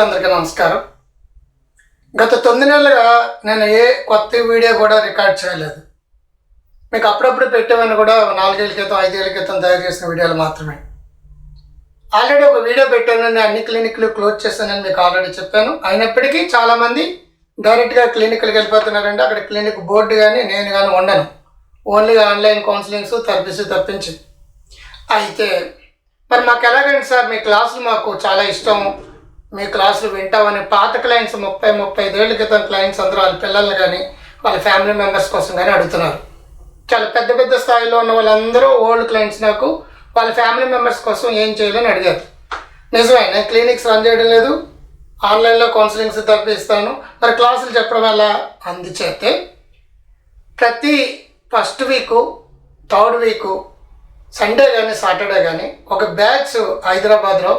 మిత్రులందరికీ నమస్కారం. గత తొమ్మిది నెలలుగా నేను ఏ కొత్త వీడియో కూడా రికార్డ్ చేయలేదు. మీకు అప్పుడప్పుడు పెట్టేవని కూడా నాలుగేళ్ళ క్రితం ఐదేళ్ళ క్రితం తయారు చేసిన వీడియోలు మాత్రమే. ఆల్రెడీ ఒక వీడియో పెట్టాను నేను అన్ని క్లినిక్లు క్లోజ్ చేశానని మీకు ఆల్రెడీ చెప్పాను. అయినప్పటికీ చాలామంది డైరెక్ట్గా క్లినిక్లకు వెళ్ళిపోతున్నారంటే అక్కడ క్లినిక్ బోర్డు కానీ నేను కానీ ఉండను. ఓన్లీ ఆన్లైన్ కౌన్సిలింగ్స్ థెరపీస్ తప్పించి. అయితే మరి మాకు ఎలాగండి సార్? మీ క్లాసులు మాకు చాలా ఇష్టం. మీ క్లాసులు వింటామని పాత క్లయింట్స్ ముప్పై ముప్పై ఐదేళ్ళ క్రితం క్లయింట్స్ అందరూ వాళ్ళ పిల్లల్ని కానీ వాళ్ళ ఫ్యామిలీ మెంబర్స్ కోసం కానీ అడుగుతున్నారు. చాలా పెద్ద పెద్ద స్థాయిలో ఉన్న వాళ్ళందరూ ఓల్డ్ క్లయింట్స్ నాకు వాళ్ళ ఫ్యామిలీ మెంబర్స్ కోసం ఏం చేయాలని అడిగారు. నిజమే నేను క్లినిక్స్ రన్ చేయడం లేదు. ఆన్లైన్లో కౌన్సిలింగ్స్ తప్పిస్తాను మరి క్లాసులు చెప్పడం వల్ల అందుచేతే ప్రతి first week third week Sunday కానీ సాటర్డే కానీ ఒక బ్యాచ్ హైదరాబాద్లో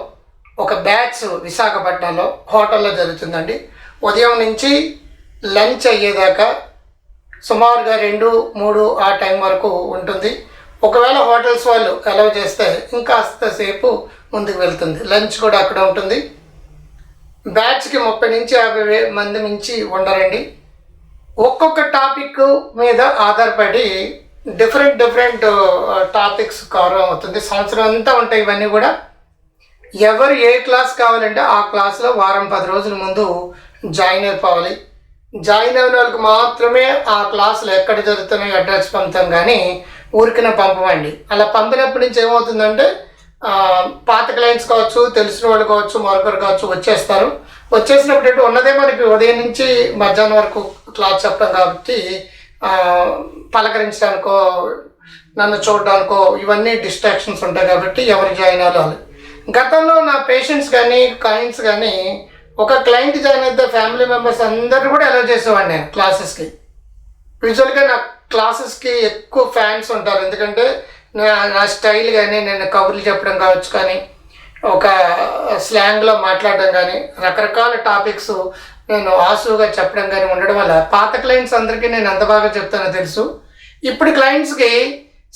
ఒక బ్యాచ్ విశాఖపట్నంలో హోటల్లో జరుగుతుందండి. ఉదయం నుంచి లంచ్ అయ్యేదాకా సుమారుగా రెండు మూడు ఆ టైం వరకు ఉంటుంది. ఒకవేళ హోటల్స్ వాళ్ళు అలౌ చేస్తే ఇంకాస్త సేపు ముందుకు వెళ్తుంది. లంచ్ కూడా అక్కడ ఉంటుంది. బ్యాచ్కి ముప్పై నుంచి యాభై మంది నుంచి ఉండరండి. ఒక్కొక్క టాపిక్ మీద ఆధారపడి డిఫరెంట్ డిఫరెంట్ టాపిక్స్ కవర్ అవుతుంది. సంవత్సరం అంతా ఉంటాయి ఇవన్నీ కూడా. ఎవరు ఏ క్లాస్ కావాలంటే ఆ క్లాస్లో వారం పది రోజుల ముందు జాయిన్ అయిపోవాలి. జాయిన్ అయిన వాళ్ళకి మాత్రమే ఆ క్లాసులు ఎక్కడ జరుగుతున్నాయో అడ్రస్ పంపుతాం కానీ ఊరికిన పంపమండి. అలా పంపినప్పటి నుంచి ఏమవుతుందంటే పాత క్లయింట్స్ కావచ్చు తెలిసిన వాళ్ళు కావచ్చు మరొకరు కావచ్చు వచ్చేస్తారు. వచ్చేసినప్పుడు ఏంటి ఉన్నదే మనకి ఉదయం నుంచి మధ్యాహ్నం వరకు క్లాస్ చెప్పడం కాబట్టి పలకరించడానికో నన్ను చూడడానికో ఇవన్నీ డిస్ట్రాక్షన్స్ ఉంటాయి కాబట్టి ఎవరు జాయిన్ అవ్వాలి. గతంలో నా పేషెంట్స్ కానీ క్లయింట్స్ కానీ ఒక క్లయింట్ జాయిన్ అయితే ఫ్యామిలీ మెంబర్స్ అందరూ కూడా అలౌ చేసేవాడిని నేను క్లాసెస్కి యూజువల్గా నా క్లాసెస్కి ఎక్కువ ఫ్యాన్స్ ఉంటారు. ఎందుకంటే నా నా స్టైల్ కానీ నేను కబుర్లు చెప్పడం కావచ్చు కానీ ఒక స్లాంగ్లో మాట్లాడడం కానీ రకరకాల టాపిక్స్ నేను ఆసుగా చెప్పడం కానీ ఉండడం వల్ల పాత క్లయింట్స్ అందరికీ నేను ఎంత బాగా చెప్తానో తెలుసు. ఇప్పుడు క్లయింట్స్కి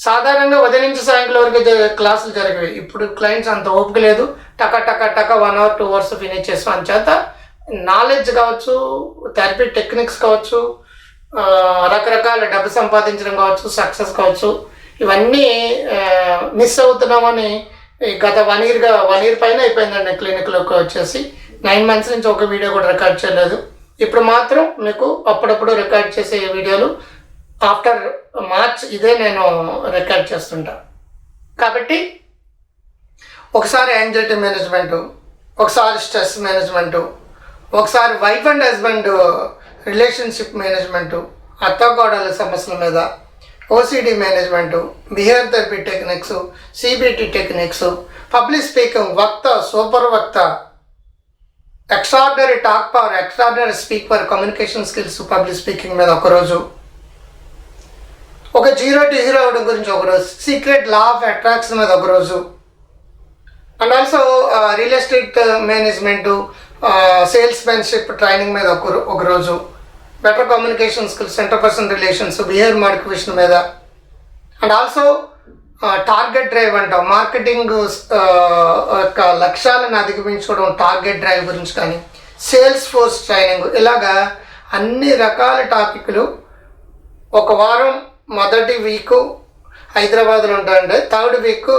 సాధారణంగా ఉదయం నుంచి సాయంకాలం వరకు క్లాసులు జరిగేవి. ఇప్పుడు క్లయింట్స్ అంత ఓపిక లేదు. టక టక టక one hour two hours finish చేస్తాం. అంచేత నాలెడ్జ్ కావచ్చు థెరపీ టెక్నిక్స్ కావచ్చు రకరకాల డబ్బు సంపాదించడం కావచ్చు సక్సెస్ కావచ్చు ఇవన్నీ మిస్ అవుతున్నామని గత వన్ ఇయర్గా వన్ ఇయర్ పైన అయిపోయిందండి క్లినిక్లోకి వచ్చేసి. నైన్ మంత్స్ నుంచి ఒక వీడియో కూడా రికార్డ్ చేయలేదు. ఇప్పుడు మాత్రం మీకు అప్పుడప్పుడు రికార్డ్ చేసే వీడియోలు ఆఫ్టర్ మార్చ్ ఇదే నేను రికార్డ్ చేస్తుంటా. కాబట్టి ఒకసారి యాంగ్జైటీ మేనేజ్మెంటు ఒకసారి స్ట్రెస్ మేనేజ్మెంటు ఒకసారి wife and husband relationship management అత్తగోడల సమస్యల మీద OCD management behaviour therapy techniques CBT techniques public speaking వక్త సూపర్ వక్త extraordinary talk power extraordinary speak power communication skills public speaking మీద ఒకరోజు ఒక జీరో టు హీరో అవడం గురించి ఒకరోజు. సీక్రెట్ లా ఆఫ్ అట్రాక్షన్ మీద ఒకరోజు. And also real estate management salesmanship training మీద ఒక ఒకరోజు. Better communication skills centre person relations behaviour modification మీద. అండ్ ఆల్సో టార్గెట్ డ్రైవ్ అంటాం. మార్కెటింగ్ uh, యొక్క లక్ష్యాలను అధిగమించుకోవడం టార్గెట్ డ్రైవ్ గురించి కానీ సేల్స్ ఫోర్స్ ట్రైనింగ్ ఇలాగా అన్ని రకాల టాపిక్లు ఒక వారం మొదటి వీక్ హైదరాబాద్లో ఉంటుందండి థర్డ్ వీక్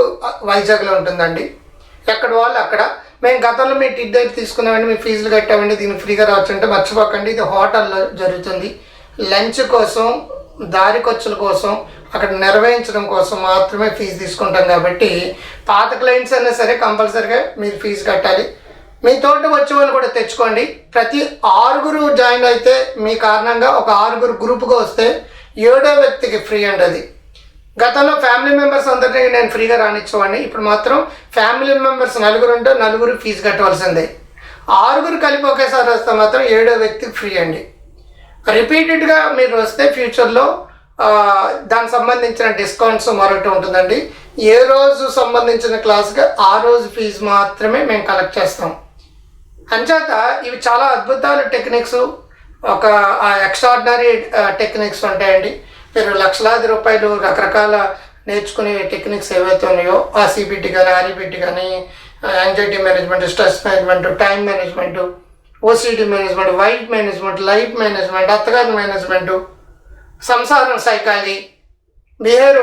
వైజాగ్లో ఉంటుందండి. ఎక్కడ వాళ్ళు అక్కడ. మేము గతంలో మీ టిడ్ దగ్గర తీసుకున్నామండి మీ ఫీజులు కట్టామండి దీనికి ఫ్రీగా రావచ్చు అంటే మర్చిపోకండి. ఇది హోటల్లో జరుగుతుంది. లంచ్ కోసం దారి ఖర్చుల కోసం అక్కడ నిర్వహించడం కోసం మాత్రమే ఫీజు తీసుకుంటాం కాబట్టి పాత క్లయింట్స్ అయినా సరే కంపల్సరీగా మీరు ఫీజు కట్టాలి. మీ తోటి వచ్చే వాళ్ళు కూడా తెచ్చుకోండి. ప్రతి ఆరుగురు జాయిన్ అయితే మీ కారణంగా ఒక ఆరుగురు గ్రూప్గా వస్తే ఏడో వ్యక్తికి ఫ్రీ అండి అది గతంలో ఫ్యామిలీ మెంబర్స్ అందరినీ నేను ఫ్రీగా రానిచ్చేవాడిని. ఇప్పుడు మాత్రం ఫ్యామిలీ మెంబర్స్ నలుగురు ఉంటే నలుగురు ఫీజు కట్టవలసిందే. ఆరుగురు కలిపి ఒకేసారి వస్తే మాత్రం ఏడో వ్యక్తికి ఫ్రీ అండి. రిపీటెడ్గా మీరు వస్తే ఫ్యూచర్లో దానికి సంబంధించిన డిస్కౌంట్స్ మరొకటి ఉంటుందండి. ఏ రోజు సంబంధించిన క్లాస్కి ఆ రోజు ఫీజు మాత్రమే మేము కలెక్ట్ చేస్తాం. అంచేత ఇవి చాలా అద్భుతాల టెక్నిక్స్ ఒక ఎక్స్ట్రాడినరీ టెక్నిక్స్ ఉంటాయండి. మీరు లక్షలాది రూపాయలు రకరకాల నేర్చుకునే టెక్నిక్స్ ఏవైతే ఉన్నాయో ఆ కానీ ఆర్ఈబీటీ కానీ anxiety management stress management time management OCD management weight management life management అత్తగారి మేనేజ్మెంట్ సంసారం psychology behaviour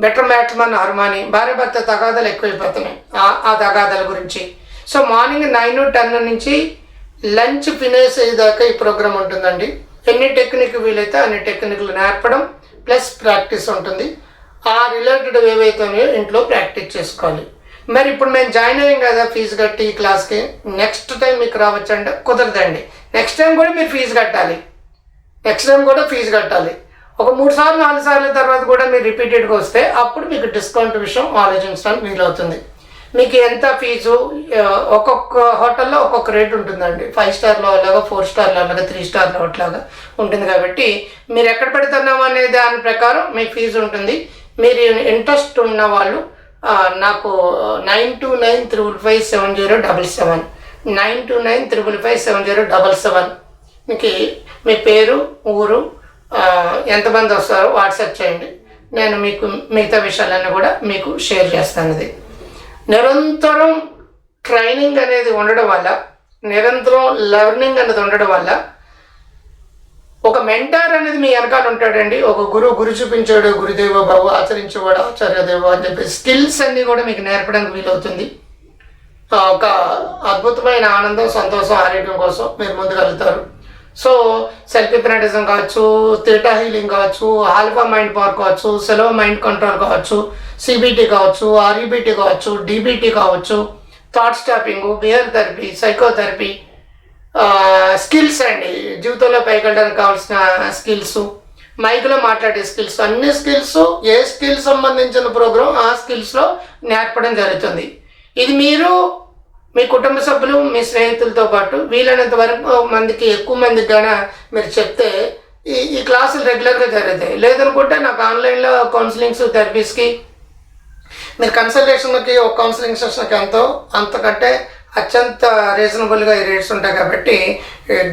better matrimony harmony భార్య భర్త తగాదాలు ఎక్కువైపోతున్నాయి ఆ- ఆ తగాదాల గురించి. సో మార్నింగ్ నైన్ టెన్ నుంచి లంచ్ ఫినిష్ అయ్యేదాకా ఈ ప్రోగ్రామ్ ఉంటుందండి. ఎన్ని టెక్నిక్ వీలైతే అన్ని టెక్నిక్లు నేర్పడం ప్లస్ ప్రాక్టీస్ ఉంటుంది. ఆ రిలేటెడ్ ఏవైతే ఇంట్లో ప్రాక్టీస్ చేసుకోవాలి. మరి ఇప్పుడు మేము జాయిన్ అయ్యాం కదా ఫీజు కట్టి ఈ క్లాస్కి. నెక్స్ట్ టైం మీకు రావచ్చంటే కుదరదండి. నెక్స్ట్ టైం కూడా మీరు ఫీజు కట్టాలి. నెక్స్ట్ టైం కూడా ఫీజు కట్టాలి. ఒక మూడు సార్లు నాలుగు సార్ల తర్వాత కూడా మీరు రిపీటెడ్గా వస్తే అప్పుడు మీకు డిస్కౌంట్ విషయం ఆలోచించడానికి వీలవుతుంది. మీకు ఎంత ఫీజు? ఒక్కొక్క హోటల్లో ఒక్కొక్క రేట్ ఉంటుందండి. ఫైవ్ స్టార్లో అలాగా ఫోర్ స్టార్లో అలాగా త్రీ స్టార్లో అట్లాగా ఉంటుంది కాబట్టి మీరు ఎక్కడ పెడుతున్నాం అనే దాని ప్రకారం మీ ఫీజు ఉంటుంది. మీరు ఇంట్రెస్ట్ ఉన్న వాళ్ళు నాకు nine two nine triple five seven zero double seven. Nine two nine triple five seven zero double seven. మీకు మీ పేరు ఊరు ఎంతమంది వస్తారో వాట్సాప్ చేయండి. నేను మీకు మిగతా విషయాలన్నీ కూడా మీకు షేర్ చేస్తాను ఇది. నిరంతరం ట్రైనింగ్ అనేది ఉండడం వల్ల నిరంతరం లెర్నింగ్ అనేది ఉండడం వల్ల ఒక మెంటార్ అనేది మీ వెనకాల ఉంటాడండి. ఒక గురువు గురు చూపించాడు గురుదేవ బాబు ఆచరించేవాడు ఆచార్యదేవ అని చెప్పి స్కిల్స్ అన్నీ కూడా మీకు నేర్పడానికి వీలవుతుంది. ఆ, ఒక అద్భుతమైన ఆనందం సంతోషం ఆరోగ్యం కోసం మీరు ముందుకు వెళ్తారు. సో సెల్ఫ్ హిప్నటిజం కావచ్చు థియేటర్ హీలింగ్ కావచ్చు ఆల్ఫా మైండ్ పవర్ కావచ్చు సెలో మైండ్ కంట్రోల్ కావచ్చు సిబిటి కావచ్చు ఆర్ఈబిటి కావచ్చు డిబిటి కావచ్చు thought stopping behaviour therapy psychotherapy skills అండి. జీవితంలో పైకెళ్ళడానికి కావాల్సిన స్కిల్స్ మైక్లో మాట్లాడే స్కిల్స్ అన్ని స్కిల్స్ ఏ స్కిల్ సంబంధించిన ప్రోగ్రామ్ ఆ స్కిల్స్లో నేర్పడం జరుగుతుంది. ఇది మీరు మీ కుటుంబ సభ్యులు మీ స్నేహితులతో పాటు వీలైనంత వరకు మందికి ఎక్కువ మందికి గాన మీరు చెప్తే ఈ ఈ క్లాసులు రెగ్యులర్గా జరుగుతాయి. లేదనుకుంటే నాకు ఆన్లైన్లో కౌన్సిలింగ్స్ థెరపీస్కి మీరు కన్సల్టేషన్కి ఒక కౌన్సిలింగ్ సెషన్కి ఎంతో అంతకంటే అత్యంత రీజనబుల్గా ఈ రేట్స్ ఉంటాయి కాబట్టి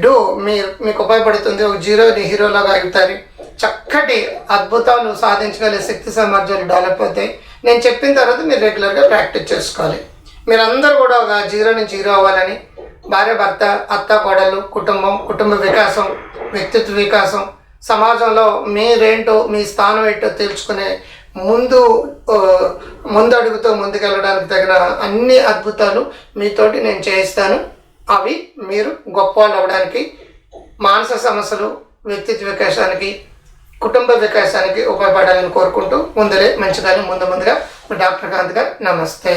డూ మీరు మీకు ఉపయోగపడుతుంది ఒక జీరోని హీరోలాగా అవుతారు చక్కటి అద్భుతాలు సాధించగలిగే శక్తి సామర్థ్యాలు డెవలప్ అవుతాయి. నేను చెప్పిన తర్వాత మీరు రెగ్యులర్గా ప్రాక్టీస్ చేసుకోవాలి. మీరందరూ కూడా ఒక జీరో నుంచి హీరో అవ్వాలని భార్య భర్త అత్త కోడలు కుటుంబం కుటుంబ వికాసం వ్యక్తిత్వ వికాసం సమాజంలో మీరేంటో మీ స్థానం ఏంటో తెలుసుకునే ముందు ముందడుగుతో ముందుకెళ్ళడానికి తగిన అన్ని అద్భుతాలు మీతోటి నేను చేయిస్తాను. అవి మీరు గొప్ప వాళ్ళు అవ్వడానికి మానసిక సమస్యలు వ్యక్తిత్వ వికాసానికి కుటుంబ వికాసానికి ఉపయోగపడాలని కోరుకుంటూ ముందరే మంచిదని ముందు ముందుగా డాక్టర్ కాంత్ గారు నమస్తే.